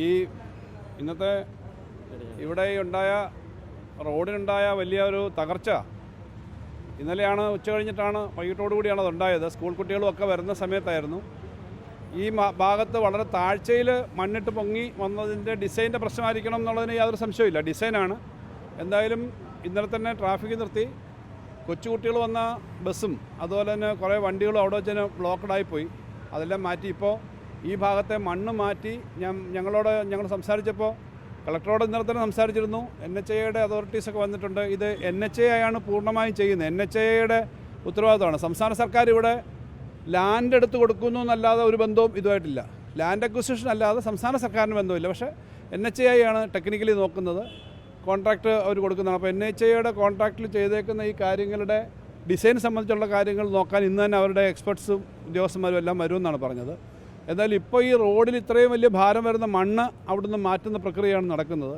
ഈ ഇന്നത്തെ ഇവിടെ ഉണ്ടായ റോഡിനുണ്ടായ വലിയ ഒരു തകർച്ച. ഇന്നലെയാണ് ഉച്ച കഴിഞ്ഞിട്ടാണ് വൈകിട്ടോടു കൂടിയാണ് അത് സ്കൂൾ കുട്ടികളും ഒക്കെ വരുന്ന സമയത്തായിരുന്നു. ഈ ഭാഗത്ത് വളരെ താഴ്ചയിൽ മണ്ണിട്ട് പൊങ്ങി വന്നതിന്റെ ഡിസൈന്റെ പ്രശ്നമായിരിക്കണം എന്നുള്ളതിന് യാതൊരു സംശയമില്ല ഡിസൈനാണ് എന്തായാലും ഇന്നലെ തന്നെ ട്രാഫിക് നിർത്തി. കൊച്ചുകുട്ടികൾ വന്ന ബസ്സും അതുപോലെ തന്നെ കുറേ വണ്ടികളും അവിടെ വെച്ച് തന്നെ ബ്ലോക്കഡായിപ്പോയി അതെല്ലാം മാറ്റി. ഇപ്പോൾ ഈ ഭാഗത്തെ മണ്ണ് മാറ്റി ഞാൻ ഞങ്ങളോട് ഞങ്ങൾ സംസാരിച്ചപ്പോൾ കളക്ടറോട് ഇന്നലെ തന്നെ സംസാരിച്ചിരുന്നു. എൻ എച്ച് എയുടെ അതോറിറ്റീസൊക്കെ വന്നിട്ടുണ്ട്. ഇത് എൻ എച്ച് എ ആണ് പൂർണമായും ചെയ്യുന്നത്. എൻ എച്ച് എയുടെ ഉത്തരവാദിത്തമാണ് സംസ്ഥാന സർക്കാർ ഇവിടെ ലാൻഡ് എടുത്ത് കൊടുക്കുന്നു എന്നല്ലാതെ ഒരു ബന്ധവും ഇതുമായിട്ടില്ല. ലാൻഡ് അക്വിസിഷൻ അല്ലാതെ സംസ്ഥാന സർക്കാരിന് ബന്ധമില്ല പക്ഷേ എൻ എച്ച് എ ആണ് ടെക്നിക്കലി നോക്കുന്നത്. കോൺട്രാക്ട് അവർ കൊടുക്കുന്നതാണ്. അപ്പോൾ എൻ എച്ച് എയുടെ കോൺട്രാക്റ്റിൽ ചെയ്തേക്കുന്ന ഈ കാര്യങ്ങളുടെ ഡിസൈൻ സംബന്ധിച്ചുള്ള കാര്യങ്ങൾ നോക്കാൻ ഇന്ന് തന്നെ അവരുടെ എക്സ്പെർട്സും ഉദ്യോഗസ്ഥന്മാരും എല്ലാം വരുമെന്നാണ് പറഞ്ഞത്. എന്നാൽ ഇപ്പോൾ ഈ റോഡിൽ ഇത്രയും വലിയ ഭാരം വരുന്ന മണ്ണ് അവിടുന്ന് മാറ്റുന്ന പ്രക്രിയയാണ് നടക്കുന്നത്.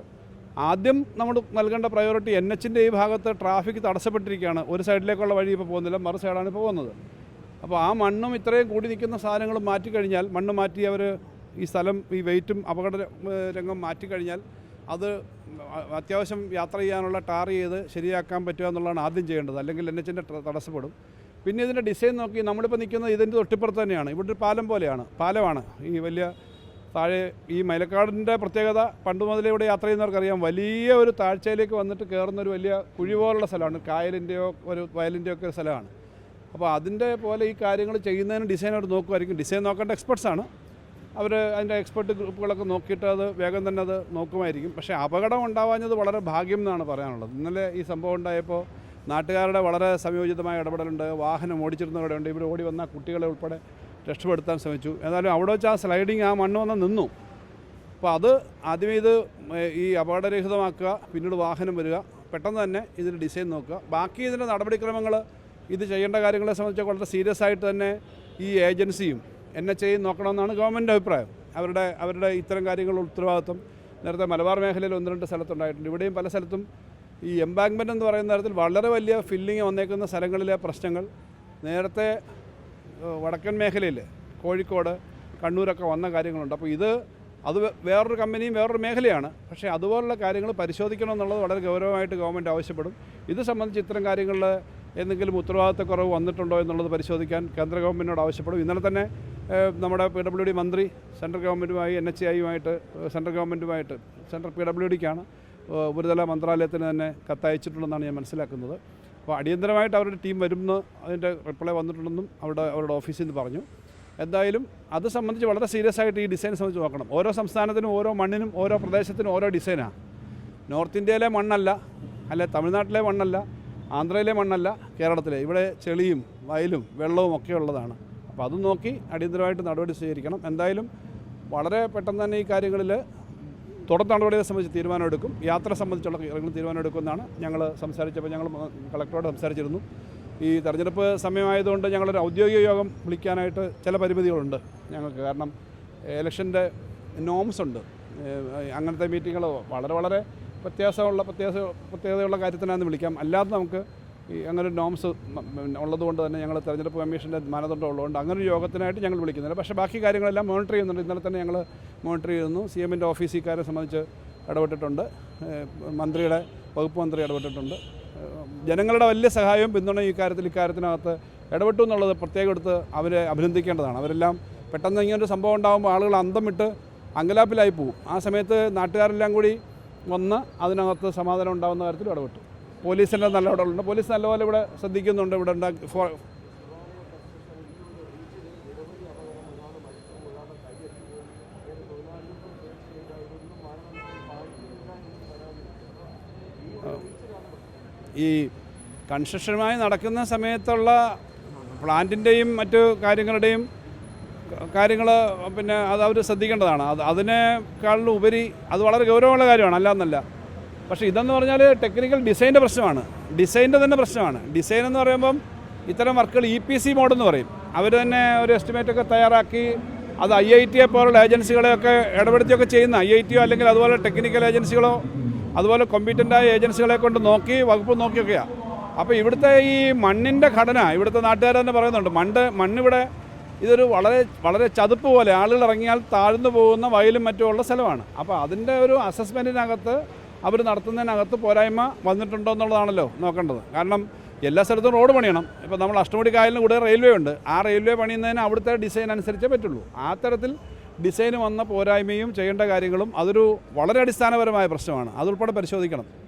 ആദ്യം നമ്മൾ നൽകേണ്ട പ്രയോറിറ്റി എൻ എച്ചിന്റെ ഈ ഭാഗത്ത് ട്രാഫിക് തടസ്സപ്പെട്ടിരിക്കുകയാണ്. ഒരു സൈഡിലേക്കുള്ള വഴി ഇപ്പോൾ പോകുന്നില്ല മറു സൈഡാണ് ഇപ്പോൾ പോകുന്നത്. അപ്പോൾ ആ മണ്ണും ഇത്രയും കൂടി നിൽക്കുന്ന സാധനങ്ങളും മാറ്റിക്കഴിഞ്ഞാൽ മണ്ണ് മാറ്റി അവർ ഈ സ്ഥലം ഈ വെയിറ്റും അപകട രംഗം മാറ്റിക്കഴിഞ്ഞാൽ അത് അത്യാവശ്യം യാത്ര ചെയ്യാനുള്ള ടാർ ചെയ്ത് ശരിയാക്കാൻ പറ്റുക എന്നുള്ളതാണ് ആദ്യം ചെയ്യേണ്ടത്. അല്ലെങ്കിൽ എൻ എച്ചിന്റെ തടസ്സപ്പെടും. പിന്നെ ഇതിന്റെ ഡിസൈൻ നോക്കി നമ്മളിപ്പോൾ നിൽക്കുന്നത് ഇതിന്റെ തൊട്ടിപ്പുറത്ത് തന്നെയാണ്. ഇവിടെ ഒരു പാലം പോലെയാണ്. പാലമാണ്. ഈ വലിയ താഴെ ഈ മൈലക്കാടിന്റെ പ്രത്യേകത പണ്ട് മുതലേ ഇവിടെ യാത്ര ചെയ്യുന്നവർക്കറിയാം. വലിയ ഒരു താഴ്ചയിലേക്ക് വന്നിട്ട് കയറുന്ന ഒരു വലിയ കുഴി പോലുള്ള സ്ഥലമാണ്. കായലിന്റെയോ ഒരു വയലിന്റെയോ ഒക്കെ ഒരു സ്ഥലമാണ്. അപ്പോൾ അതിന്റെ പോലെ ഈ കാര്യങ്ങൾ ചെയ്യുന്നതിന് ഡിസൈൻ അവർ നോക്കുമായിരിക്കും. ഡിസൈൻ നോക്കേണ്ട എക്സ്പെർട്സ് ആണ്. അവർ അതിന്റെ എക്സ്പെർട്ട് ഗ്രൂപ്പുകളൊക്കെ നോക്കിയിട്ട് അത് വേഗം തന്നെ അത് നോക്കുമായിരിക്കും. പക്ഷേ അപകടം ഉണ്ടാവാഞ്ഞത് വളരെ ഭാഗ്യം എന്നാണ് പറയാനുള്ളത്. ഇന്നലെ ഈ സംഭവം ഉണ്ടായപ്പോൾ നാട്ടുകാരുടെ വളരെ സംയോജിതമായ ഇടപെടലുണ്ട്. വാഹനം ഓടിച്ചിരുന്നവരുണ്ട് ഇവർ ഓടി വന്ന കുട്ടികളെ ഉൾപ്പെടെ രക്ഷപ്പെടുത്താൻ ശ്രമിച്ചു. എന്നാലും അവിടെ വെച്ച് ആ സ്ലൈഡിങ് ആ മണ്ണ് വന്ന് നിന്നു. അപ്പോൾ അത് ആദ്യമേ ഇത് ഈ അപകടരഹിതമാക്കുക പിന്നീട് വാഹനം വരിക. പെട്ടെന്ന് തന്നെ ഇതിന്റെ ഡിസൈൻ നോക്കുക. ബാക്കി ഇതിന്റെ നടപടിക്രമങ്ങൾ ഇത് ചെയ്യേണ്ട കാര്യങ്ങളെ സംബന്ധിച്ച് വളരെ സീരിയസ് ആയിട്ട് തന്നെ ഈ ഏജൻസിയും എൻ എച്ച് ഐയും നോക്കണമെന്നാണ് ഗവൺമെന്റ് അഭിപ്രായം. അവരുടെ അവരുടെ ഇത്തരം കാര്യങ്ങളുടെ ഉത്തരവാദിത്വം. നേരത്തെ മലബാർ മേഖലയിൽ ഒന്ന് രണ്ട് സ്ഥലത്തുണ്ടായിട്ടുണ്ട്. ഇവിടെയും പല സ്ഥലത്തും ഈ എംബാങ്ക്മെന്റ് എന്ന് പറയുന്ന തരത്തിൽ വളരെ വലിയ ഫില്ലിങ് വന്നേക്കുന്ന സ്ഥലങ്ങളിലെ പ്രശ്നങ്ങൾ. നേരത്തെ വടക്കൻ മേഖലയിൽ കോഴിക്കോട് കണ്ണൂരൊക്കെ വന്ന കാര്യങ്ങളുണ്ട്. അപ്പോൾ ഇത് അത് വേറൊരു കമ്പനിയും വേറൊരു മേഖലയാണ്. പക്ഷേ അതുപോലുള്ള കാര്യങ്ങൾ പരിശോധിക്കണം എന്നുള്ളത് വളരെ ഗൗരവമായിട്ട് ഗവൺമെന്റ് ആവശ്യപ്പെടും. ഇത് സംബന്ധിച്ച് ഇത്തരം കാര്യങ്ങളിൽ എന്തെങ്കിലും ഉത്തരവാദിത്തക്കുറവ് വന്നിട്ടുണ്ടോ എന്നുള്ളത് പരിശോധിക്കാൻ കേന്ദ്ര ഗവൺമെന്റിനോട് ആവശ്യപ്പെടും. ഇന്നലെ തന്നെ നമ്മുടെ പി ഡബ്ല്യു ഡി മന്ത്രി സെൻട്രൽ ഗവൺമെന്റുമായി എൻ എച്ച് ഐയുമായിട്ട് സെൻട്രൽ ഗവൺമെന്റുമായിട്ട് സെൻട്രൽ പി ഡബ്ല്യു ഡിക്കാണ് ഉപരിതല മന്ത്രാലയത്തിന് തന്നെ കത്തയച്ചിട്ടുണ്ടെന്നാണ് ഞാൻ മനസ്സിലാക്കുന്നത്. അപ്പോൾ അടിയന്തരമായിട്ട് അവരുടെ ടീം വരുമെന്ന് അതിന്റെ റിപ്ലൈ വന്നിട്ടുണ്ടെന്നും അവിടെ അവരുടെ ഓഫീസിൽ നിന്ന് പറഞ്ഞു. എന്തായാലും അത് സംബന്ധിച്ച് വളരെ സീരിയസ് ആയിട്ട് ഈ ഡിസൈൻ സംബന്ധിച്ച് നോക്കണം. ഓരോ സംസ്ഥാനത്തിനും ഓരോ മണ്ണിനും ഓരോ പ്രദേശത്തിനും ഓരോ ഡിസൈനാണ് നോർത്ത് ഇന്ത്യയിലെ മണ്ണല്ല അല്ലെ തമിഴ്നാട്ടിലെ മണ്ണല്ല ആന്ധ്രയിലെ മണ്ണല്ല കേരളത്തിലെ. ഇവിടെ ചെളിയും വയലും വെള്ളവും ഒക്കെ ഉള്ളതാണ്. അപ്പോൾ അത് നോക്കി അടിയന്തരമായിട്ട് നടപടി സ്വീകരിക്കണം. എന്തായാലും വളരെ പെട്ടെന്ന് തന്നെ ഈ കാര്യങ്ങളിൽ തുടർ നടപടിയെ സംബന്ധിച്ച് തീരുമാനമെടുക്കും. യാത്ര സംബന്ധിച്ചുള്ള കാര്യങ്ങൾ തീരുമാനമെടുക്കുമെന്നാണ് ഞങ്ങൾ സംസാരിച്ചപ്പോൾ ഞങ്ങൾ കളക്ടറോട് സംസാരിച്ചിരുന്നു. ഈ തെരഞ്ഞെടുപ്പ് സമയമായതുകൊണ്ട് ഞങ്ങളൊരു ഔദ്യോഗിക യോഗം വിളിക്കാനായിട്ട് ചില പരിമിതികളുണ്ട് ഞങ്ങൾക്ക്. കാരണം ഇലക്ഷന്റെ നോംസ് ഉണ്ട്. അങ്ങനത്തെ മീറ്റിങ്ങുകൾ വളരെ വളരെ വ്യത്യാസമുള്ള പ്രത്യാസ പ്രത്യേകതയുള്ള കാര്യത്തിനാണെന്ന് വിളിക്കാം. അല്ലാതെ നമുക്ക് ഈ അങ്ങനെ നോംസ് ഉള്ളതുകൊണ്ട് തന്നെ ഞങ്ങൾ തെരഞ്ഞെടുപ്പ് കമ്മീഷന്റെ മാനദണ്ഡം ഉള്ളതുകൊണ്ട് അങ്ങനെ ഒരു യോഗത്തിനായിട്ട് ഞങ്ങൾ വിളിക്കുന്നില്ല. പക്ഷേ ബാക്കി കാര്യങ്ങളെല്ലാം മോണിറ്റർ ചെയ്യുന്നുണ്ട്. ഇന്നലെ തന്നെ ഞങ്ങൾ മോണിറ്റർ ചെയ്യുന്നു. സി എമ്മിന്റെ ഓഫീസിക്കാരെ സംബന്ധിച്ച് ഇടപെട്ടിട്ടുണ്ട്. മന്ത്രിയുടെ വകുപ്പ് മന്ത്രി ഇടപെട്ടിട്ടുണ്ട്. ജനങ്ങളുടെ വലിയ സഹായവും പിന്തുണയും ഇക്കാര്യത്തിൽ ഇക്കാര്യത്തിനകത്ത് ഇടപെട്ടു എന്നുള്ളത് പ്രത്യേകം എടുത്ത് അവരെ അഭിനന്ദിക്കേണ്ടതാണ്. അവരെല്ലാം പെട്ടെന്ന് ഇങ്ങനൊരു സംഭവം ഉണ്ടാകുമ്പോൾ ആളുകൾ അന്തം വിട്ട് അങ്കലാപ്പിലായി പോകും ആ സമയത്ത് നാട്ടുകാരെല്ലാം കൂടി വന്ന് അതിനകത്ത് സമാധാനം ഉണ്ടാകുന്ന കാര്യത്തിൽ ഇടപെട്ടു. പോലീസിന്റെ നല്ല ഇടപെടലുണ്ട്. പോലീസ് നല്ലപോലെ ഇവിടെ ശ്രദ്ധിക്കുന്നുണ്ട്. ഇവിടെ ഉണ്ടാക്കി ഈ കൺസ്ട്രക്ഷനുമായി നടക്കുന്ന സമയത്തുള്ള പ്ലാന്റിന്റെയും മറ്റു കാര്യങ്ങളുടെയും കാര്യങ്ങൾ പിന്നെ അത് അവർ ശ്രദ്ധിക്കേണ്ടതാണ്. അത് അതിനേക്കാളിലും ഉപരി അത് വളരെ ഗൗരവമുള്ള കാര്യമാണ് അല്ലാന്നല്ല. പക്ഷേ ഇതെന്ന് പറഞ്ഞാൽ ടെക്നിക്കൽ ഡിസൈന്റെ പ്രശ്നമാണ്. ഡിസൈന്റെ തന്നെ പ്രശ്നമാണ്. ഡിസൈൻ എന്ന് പറയുമ്പം ഇത്തരം വർക്കുകൾ ഇ പി സി മോഡെന്ന് പറയും. അവർ തന്നെ ഒരു എസ്റ്റിമേറ്റ് ഒക്കെ തയ്യാറാക്കി അത് ഐ ഐ ടിയെ പോലുള്ള ഏജൻസികളെയൊക്കെ ഇടപെടുത്തിയൊക്കെ ചെയ്യുന്ന ഐ ഐ ടിയോ അല്ലെങ്കിൽ അതുപോലെ ടെക്നിക്കൽ ഏജൻസികളോ അതുപോലെ കോമ്പീറ്റന്റായ ഏജൻസികളെ കൊണ്ട് നോക്കി വകുപ്പ് നോക്കിയൊക്കെയാണ് അപ്പോൾ ഇവിടുത്തെ ഈ മണ്ണിന്റെ ഘടന ഇവിടുത്തെ നാട്ടുകാർ തന്നെ പറയുന്നുണ്ട് മണ്ണ് മണ്ണിവിടെ ഇതൊരു വളരെ വളരെ ചതുപ്പ് പോലെ ആളുകൾ ഇറങ്ങിയാൽ താഴ്ന്നു പോകുന്ന വയലും മറ്റുമുള്ള സ്ഥലമാണ്. അപ്പോൾ അതിന്റെ ഒരു അസസ്മെന്റിനകത്ത് അവർ നടത്തുന്നതിനകത്ത് പോരായ്മ വന്നിട്ടുണ്ടോ എന്നുള്ളതാണല്ലോ നോക്കേണ്ടത്. കാരണം എല്ലാ സ്ഥലത്തും റോഡ് പണിയണം. ഇപ്പോൾ നമ്മൾ അഷ്ടമുടി കായലിന് കൂടെ റെയിൽവേ ഉണ്ട്. ആ റെയിൽവേ പണിയുന്നതിന് അവിടുത്തെ ഡിസൈൻ അനുസരിച്ചേ പറ്റുള്ളൂ. ആ തരത്തിൽ ഡിസൈന് വന്ന പോരായ്മയും ചെയ്യേണ്ട കാര്യങ്ങളും അതൊരു വളരെ അടിസ്ഥാനപരമായ പ്രശ്നമാണ്. അതുൾപ്പെടെ പരിശോധിക്കണം.